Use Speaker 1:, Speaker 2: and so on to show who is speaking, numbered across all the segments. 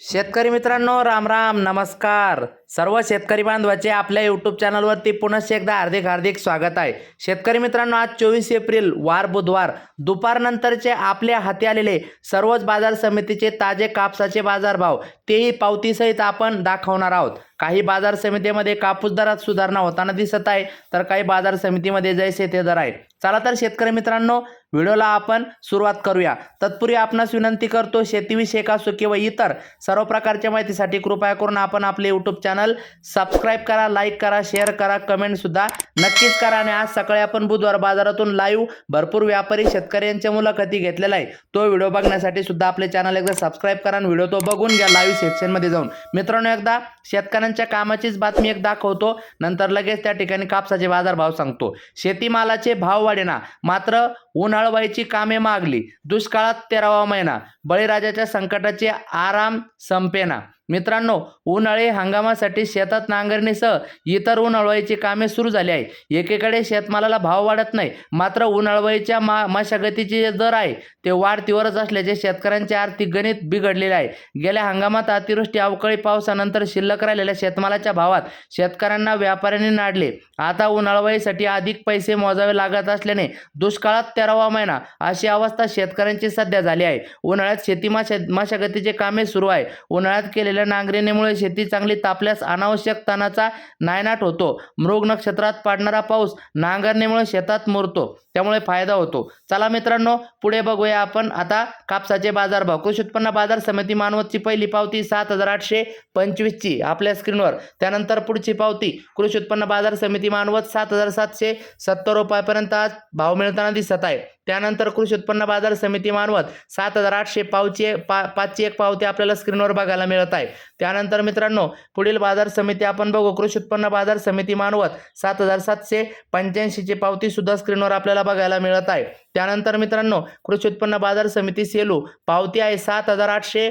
Speaker 1: शेतकरी मित्रांनो राम राम नमस्कार. सर्व शेतकरी बांधवाचे आपल्या यूट्यूब चॅनलवरती पुनश्च एकदा हार्दिक हार्दिक स्वागत आहे. शेतकरी मित्रांनो आज चोवीस एप्रिल वार बुधवार दुपारनंतरचे आपल्या हाती आलेले सर्वच बाजार समितीचे ताजे कापसाचे बाजारभाव तेही पावतीसहित आपण दाखवणार आहोत. काही बाजार समितीमध्ये कापूस दरात सुधारणा होताना दिसत आहे तर काही बाजार समितीमध्ये जैसे ते दर आहे चला तर शेतकरी मित्रांनो व्हिडिओला आपण सुरुवात करूया. तत्पूर्वी आपणास विनंती करतो शेतीविषयक असो किंवा इतर सर्व प्रकारच्या माहितीसाठी कृपया करून आपण आपले यूट्यूब चॅनल सबस्क्राईब करा लाईक करा शेअर करा कमेंट सुद्धा नक्कीच करा. आणि आज सकाळी आपण बुधवार बाजारातून लाईव्ह भरपूर व्यापारी शेतकऱ्यांच्या मुलाखती घेतलेला आहे. तो व्हिडिओ बघण्यासाठी सुद्धा आपले चॅनल एकदा सबस्क्राईब करा आणि व्हिडिओ तो बघून घ्या लाईव्ह सेक्शनमध्ये जाऊन. मित्रांनो एकदा शेतकऱ्यांच्या कामाचीच बातमी एक दाखवतो. नंतर लगेच त्या ठिकाणी कापसाचे बाजारभाव सांगतो. शेतीमालाचे भाव वाढेना. मात्र उन्हाळवायची कामे मागली. दुष्काळात तेरावा महिना. बळीराजाच्या संकटाचे आराम संपेना. मित्रांनो उन्हाळी हंगामासाठी शेतात नांगरणीसह इतर उन्हाळवाईची कामे सुरू झाली आहे एकीकडे शेतमालाला भाव वाढत नाही मात्र उन्हाळवाईच्या मा मशागतीचे जे दर आहे ते वाढतीवरच असल्याचे शेतकऱ्यांचे आर्थिक गणित बिघडलेले आहे. गेल्या हंगामात अतिवृष्टी अवकाळी पावसानंतर शिल्लक राहिलेल्या शेतमालाच्या भावात शेतकऱ्यांना व्यापाऱ्यांनी नाडले. आता उन्हाळवाईसाठी अधिक पैसे मोजावे लागत असल्याने दुष्काळात तेरावा महिना अशी अवस्था शेतकऱ्यांची सध्या झाली आहे. उन्हाळ्यात शेती मशागतीचे कामे सुरू आहे. उन्हाळ्यात केलेले केलेल्या नांगरणीमुळे शेती चांगली तापल्यास अनावश्यक तणाचा नायनाट होतो. मृग नक्षत्रात पाडणारा पाऊस नांगरणीमुळे शेतात मुरतो त्यामुळे फायदा होतो. चला मित्रांनो पुढे बघूया आपण. आता कापसाचे बाजार भाव. कृषी उत्पन्न बाजार समिती मानवतची पहिली पावती सात हजार आठशे पंचवीसची आपल्या स्क्रीनवर. त्यानंतर पुढची पावती. कृषी उत्पन्न बाजार समिती मानवत सात हजार सातशे सत्तर रुपयापर्यंत आज भाव मिळताना दिसत आहे. त्यानंतर कृषी उत्पन्न बाजार समिती मानवत सात हजार आठशे पावची पा पाचची एक पावती आपल्याला स्क्रीनवर बघायला मिळत आहे. त्यानंतर मित्रांनो पुढील बाजार समिती आपण बघू. कृषी उत्पन्न बाजार समिती मानवत सात हजार सातशे पंच्याऐंशीची पावती सुद्धा स्क्रीनवर आपल्याला बघायला मिळत आहे. त्यानंतर मित्रांनो कृषी उत्पन्न बाजार समिती सेलू पावती आहे सात हजार आठशे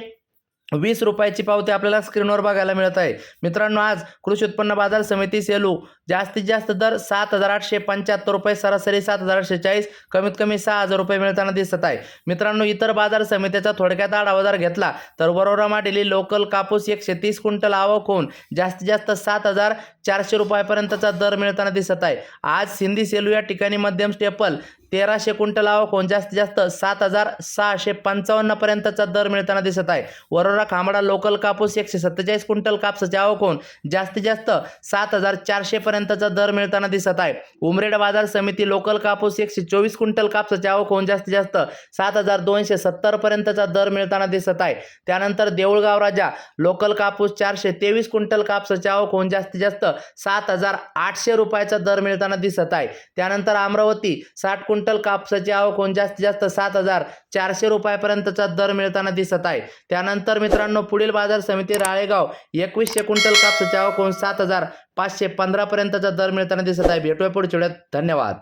Speaker 1: वीस रुपयाची पावती आपल्याला स्क्रीनवर बघायला मिळत आहे. मित्रांनो आज कृषी उत्पन्न बाजार समिती सेलू. जास्तीत जास्त दर सात हजार आठशे पंच्याहत्तर रुपये सरासरी सात हजार आठशे चाळीस कमीत कमी सहा हजार रुपये मिळताना दिसत आहे. मित्रांनो इतर बाजार समित्याचा थोडक्यात आढावा जर घेतला तर वरोरा डेली लोकल कापूस एकशे तीस क्विंटल आवक होऊन जास्तीत जास्त सात हजार चारशे रुपयापर्यंतचा दर मिळताना दिसत आहे. आज सिंधी सेलू या ठिकाणी मध्यम स्टेपल तेराशे क्विंटल होऊन जास्तीत जास्त सात हजार सहाशे पंचावन्नपर्यंतचा दर मिळताना दिसत आहे. वरोरा खांबडा लोकल कापूस एकशे सत्तेचाळीस क्विंटल कापसाच्या आवक जास्तीत जास्त सात हजार चारशेपर्यंतचा दर मिळताना दिसत आहे. उमरेड बाजार समिती लोकल कापूस एकशे चोवीस क्विंटल कापसाच्या आवक होऊन जास्तीत जास्त सात हजार दोनशे सत्तरपर्यंतचा दर मिळताना दिसत आहे. त्यानंतर देऊळगाव राजा लोकल कापूस चारशे तेवीस क्विंटल कापसाच्या आवक होऊन जास्तीत जास्त सात हजार आठशे रुपयाचा दर मिळताना दिसत आहे. त्यानंतर अमरावती साठ क्विंटल कापसाची आवक होऊन जास्तीत जास्त सात हजार चारशे रुपयापर्यंतचा दर मिळताना दिसत आहे. त्यानंतर मित्रांनो पुढील बाजार समिती राळेगाव एकवीसशे क्विंटल कापसाची आवक होऊन सात हजार पाचशे पंधरापर्यंतचा दर मिळताना दिसत आहे. भेटूया पुढच्या धन्यवाद.